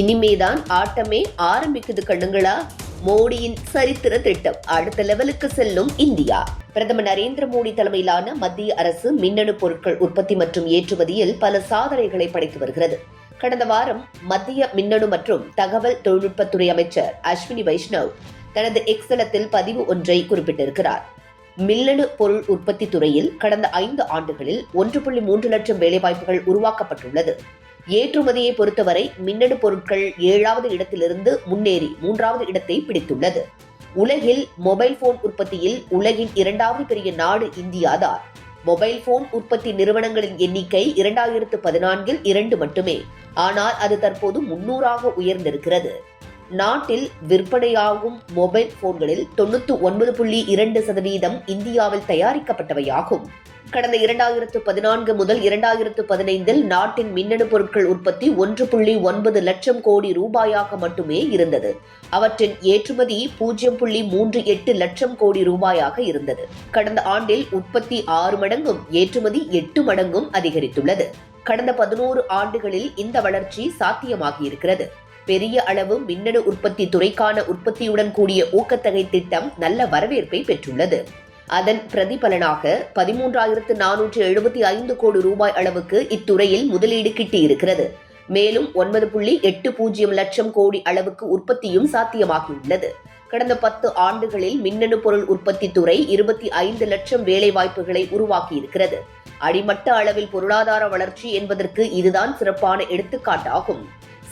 இனிமேதான் ஆட்டமே ஆரம்பிக்குது கண்ணுங்களா? மோடியின் சரித்திர திட்டம் அடுத்த லெவலுக்கு செல்லும் இந்தியா. பிரதமர் நரேந்திர மோடி தலைமையிலான மத்திய அரசு மின்னணு பொருட்கள் உற்பத்தி மற்றும் ஏற்றுமதியில் பல சாதனைகளை படைத்து வருகிறது. கடந்த வாரம் மத்திய மின்னணு மற்றும் தகவல் தொழில்நுட்பத்துறை அமைச்சர் அஸ்வினி வைஷ்ணவ் தனது எக்ஸலத்தில் பதிவு ஒன்றை குறிப்பிட்டிருக்கிறார். மில்லணு பொருள் உற்பத்தி துறையில் கடந்த ஐந்து ஆண்டுகளில் ஒன்று புள்ளி மூன்று லட்சம் வேலைவாய்ப்புகள் உருவாக்கப்பட்டுள்ளது. ஏற்றுமதியை பொறுத்தவரை மின்னணு பொருட்கள் ஏழாவது இடத்திலிருந்து முன்னேறி மூன்றாவது இடத்தை பிடித்துள்ளது. உலகில் மொபைல் போன் உற்பத்தியில் உலகின் இரண்டாவது பெரிய நாடு இந்தியா தான். மொபைல் போன் உற்பத்தி நிறுவனங்களின் எண்ணிக்கை இரண்டாயிரத்து பதினான்கில் இரண்டு மட்டுமே. ஆனால் அது தற்போது முன்னூறாக உயர்ந்திருக்கிறது. நாட்டில் விற்பனையாகும் மொபைல் போன்களில் தொண்ணூத்தி ஒன்பது புள்ளி இரண்டு சதவீதம் இந்தியாவில் தயாரிக்கப்பட்டவையாகும். கடந்த இரண்டாயிரத்து பதினான்கு முதல் இரண்டாயிரத்து பதினைந்தில் நாட்டின் மின்னணு பொருட்கள் உற்பத்தி ஒன்று புள்ளி ஒன்பது லட்சம் கோடி ரூபாயாக மட்டுமே இருந்தது. அவற்றின் ஏற்றுமதி பூஜ்ஜியம் புள்ளி மூன்று எட்டு லட்சம் கோடி ரூபாயாக இருந்தது. கடந்த ஆண்டில் உற்பத்தி ஆறு மடங்கும் ஏற்றுமதி எட்டு மடங்கும் அதிகரித்துள்ளது. கடந்த பதினோரு ஆண்டுகளில் இந்த வளர்ச்சி சாத்தியமாகியிருக்கிறது. பெரிய அளவு மின்னணு உற்பத்தி துறைக்கான உற்பத்தியுடன் கூடிய ஊக்கத்தொகை திட்டம் நல்ல வரவேற்பை பெற்றுள்ளது. அதன் பிரதிபலனாக பதிமூன்றாயிரத்து நானூற்று எழுபத்தி ஐந்து கோடி ரூபாய் அளவுக்கு இத்துறையில் முதலீடு கிட்டியிருக்கிறது. மேலும் ஒன்பது புள்ளி எட்டு பூஜ்ஜியம் லட்சம் கோடி அளவுக்கு உற்பத்தியும் சாத்தியமாகியுள்ளது. கடந்த பத்து ஆண்டுகளில் மின்னணு பொருள் உற்பத்தி துறை இருபத்தி ஐந்து லட்சம் வேலைவாய்ப்புகளை உருவாக்கியிருக்கிறது. அடிமட்ட அளவில் பொருளாதார வளர்ச்சி என்பதற்கு இதுதான் சிறப்பான எடுத்துக்காட்டாகும்.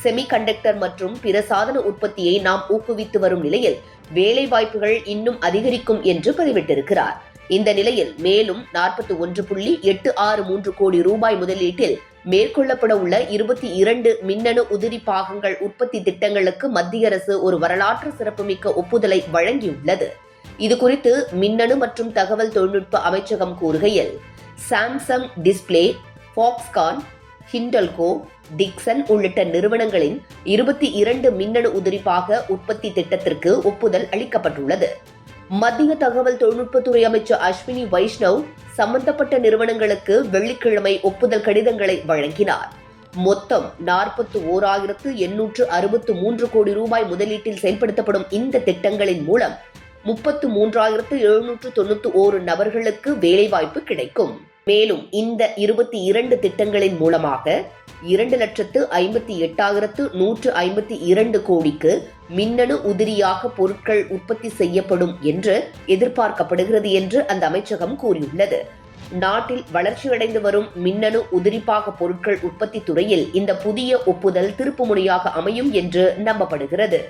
செமிகண்டக்டர் மற்றும் பிற சாதன உற்பத்தியை நாம் ஊக்குவித்து வரும் நிலையில் வேலை வாய்ப்புகள் இன்னும் அதிகரிக்கும் என்று பதிவிட்டிருக்கிறார். இந்த நிலையில் மேலும் நாற்பத்தி ஒன்று புள்ளி எட்டு ஆறு மூன்று கோடி ரூபாய் முதலீட்டில் மேற்கொள்ளப்பட உள்ள இருபத்தி இரண்டு மின்னணு உதிரி பாகங்கள் உற்பத்தி திட்டங்களுக்கு மத்திய அரசு ஒரு வரலாற்று சிறப்புமிக்க ஒப்புதலை வழங்கியுள்ளது. இதுகுறித்து மின்னணு மற்றும் தகவல் தொழில்நுட்ப அமைச்சகம் கூறுகையில் Samsung display Foxconn Hindalco Dixon உள்ளிட்ட நிறுவனங்களின் இருபத்தி இரண்டு மின்னணு உதிரிப்பாக உற்பத்தி திட்டத்திற்கு ஒப்புதல் அளிக்கப்பட்டுள்ளது. மத்திய தகவல் தொழில்நுட்பத்துறை அமைச்சர் அஸ்வினி வைஷ்ணவ் சம்பந்தப்பட்ட நிறுவனங்களுக்கு வெள்ளிக்கிழமை ஒப்புதல் கடிதங்களை வழங்கினார். மொத்தம் நாற்பத்தி ஓராயிரத்து எண்ணூற்று அறுபத்து மூன்று கோடி ரூபாய் முதலீட்டில் செயல்படுத்தப்படும் இந்த திட்டங்களின் மூலம் முப்பத்து மூன்றாயிரத்து எழுநூற்று தொண்ணூற்று ஓரு நபர்களுக்கு வேலைவாய்ப்பு கிடைக்கும். மேலும் இந்த இருபத்தி இரண்டு திட்டங்களின் மூலமாக இரண்டு லட்சத்து ஐம்பத்தி எட்டாயிரத்து நூற்று ஐம்பத்தி இரண்டு கோடிக்கு மின்னணு உதிரியாக பொருட்கள் உற்பத்தி செய்யப்படும் என்று எதிர்பார்க்கப்படுகிறது என்று அந்த அமைச்சகம் கூறியுள்ளது. நாட்டில் வளர்ச்சியடைந்து வரும் மின்னணு உதிரிப்பாக பொருட்கள் உற்பத்தி துறையில் இந்த புதிய ஒப்புதல் திருப்புமுனையாக அமையும் என்று நம்பப்படுகிறது.